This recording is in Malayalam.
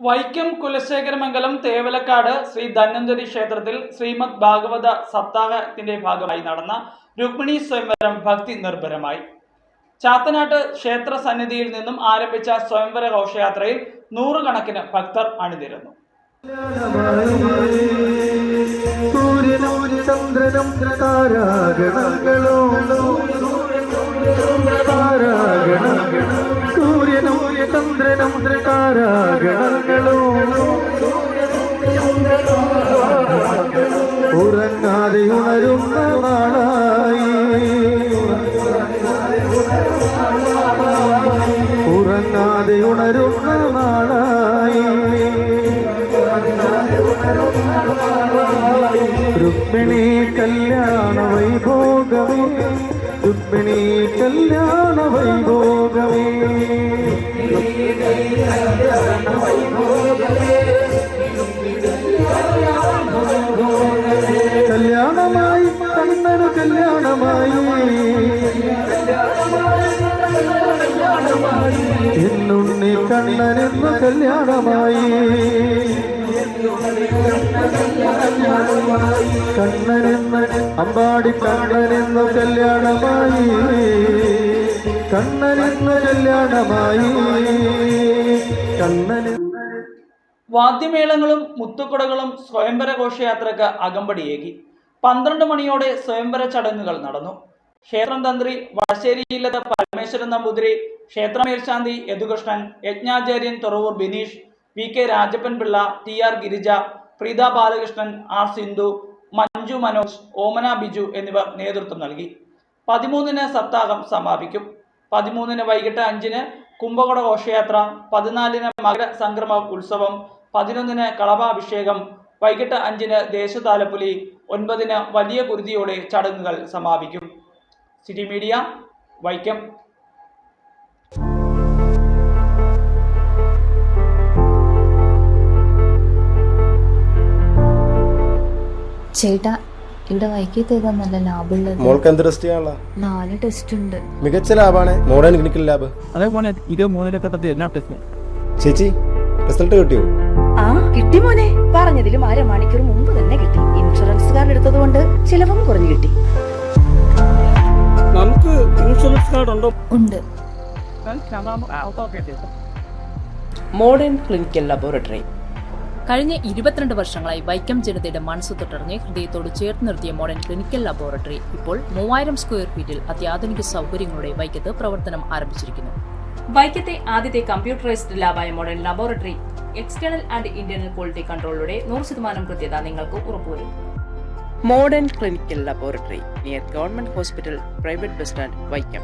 വൈക്കം കുലശേഖരമംഗലം തേവലക്കാട് ശ്രീ ധന്വന്തരി ക്ഷേത്രത്തിൽ ശ്രീമദ് ഭാഗവത സപ്താഹത്തിന്റെ ഭാഗമായി നടന്ന രുക്മിണി സ്വയംവരം ഭക്തി നിർഭരമായി. ചാത്തനാട്ട് ക്ഷേത്ര സന്നിധിയിൽ നിന്നും ആരംഭിച്ച സ്വയംവര ഘോഷയാത്രയിൽ നൂറുകണക്കിന് ഭക്തർ അണിനിരന്നു. ചന്ദ്രനം ചന്ദ്രനും ഉണരുന്ന നാളായി. ഉറങ്ങാതെ ഉണരുന്ന നാളായി. രുക്മിണി കല്യാണ വൈഭോഗമേ രുക്മിണി കല്യാണ വൈഭോഗമേ. എന്നുണ്ണി കണ്ണനെന്ന് കല്യാണമായി. കണ്ണനെന്ന് അമ്പാടി കണ്ണനെന്നു കല്യാണമായി. കണ്ണനെന്നു കല്യാണമായി. കണ്ണനെന്ന് വാദ്യമേളങ്ങളും മുത്തുക്കുടകളും സ്വയംവര ഘോഷയാത്രക്ക് അകമ്പടിയേകി. പന്ത്രണ്ട് മണിയോടെ സ്വയംവര ചടങ്ങുകൾ നടന്നു. ക്ഷേത്രം തന്ത്രി വടശ്ശേരിയില്ലത്തെ പരമേശ്വരൻ നമ്പൂതിരി ക്ഷേത്ര മേൽശാന്തി Yadukrishnan യജ്ഞാചാര്യൻ Thuravoor Bineesh V K Rajappan Pillai T R Girija Preetha Balakrishnan R Sindhu Manju Manoj Omana Biju എന്നിവർ നേതൃത്വം നൽകി. പതിമൂന്നിന് സപ്താഹം സമാപിക്കും. പതിമൂന്നിന് വൈകിട്ട് അഞ്ചിന് കുംഭകോട ഘോഷയാത്ര പതിനാലിന് മകര സംക്രമ ഉത്സവം പതിനൊന്നിന് കളഭാഭിഷേകം വൈകിട്ട് അഞ്ചിന് ദേശതാലപ്പൊലി ഒൻപതിന് വലിയ കുരുതിയോടെ ചടങ്ങുകൾ സമാപിക്കും. City Media Vaikom. ചേട്ടാ ഇവിടെ വൈകിട്ടേതാ നല്ല ലാഭമുള്ളത്? മോൾക്ക് എന്ത് ടെസ്റ്റ് ചെയ്യാനുള്ള? നാല് ടെസ്റ്റ് ഉണ്ട്. മികച്ച ലാബാണ് മോഡേൺ ക്ലിനിക്കൽ ലാബ് അതേപോലെ ഇത് മൂന്നിലൊക്കെ എല്ലാ ടെസ്റ്റ് ചേച്ചി റിസൾട്ട് കിട്ടിയോ? ആ കിട്ടി മോനെ. പറഞ്ഞതിലും അരമണിക്കൂർ മുമ്പ് തന്നെ കിട്ടി. ചിലവും കുറഞ്ഞു കിട്ടി. നമുക്ക് ഇൻഷുറൻസ് കാർഡ് ഉണ്ടോ ഉണ്ട്. Modern Clinical Laboratory. കഴിഞ്ഞ ഇരുപത്തിരണ്ട് വർഷങ്ങളായി വൈക്കം ജനതയുടെ മനസ്സ് തൊട്ടറിഞ്ഞ് ഹൃദയത്തോട് ചേർത്ത് നിർത്തിയ മോഡേൺ ക്ലിനിക്കൽ ലബോറട്ടറി ഇപ്പോൾ മൂവായിരം സ്ക്വയർ ഫീറ്റിൽ അത്യാധുനിക സൗകര്യങ്ങളുടെ വൈക്കത്ത് പ്രവർത്തനം ആരംഭിച്ചിരിക്കുന്നു. വൈക്കത്തെ ആദ്യത്തെ computerised ലാബായ Modern Laboratory external and internal quality കൺട്രോളിലൂടെ നൂറ് ശതമാനം കൃത്യത നിങ്ങൾക്ക് ഉറപ്പുവരും Modern Clinical Laboratory near government hospital private bus stand Vaikom.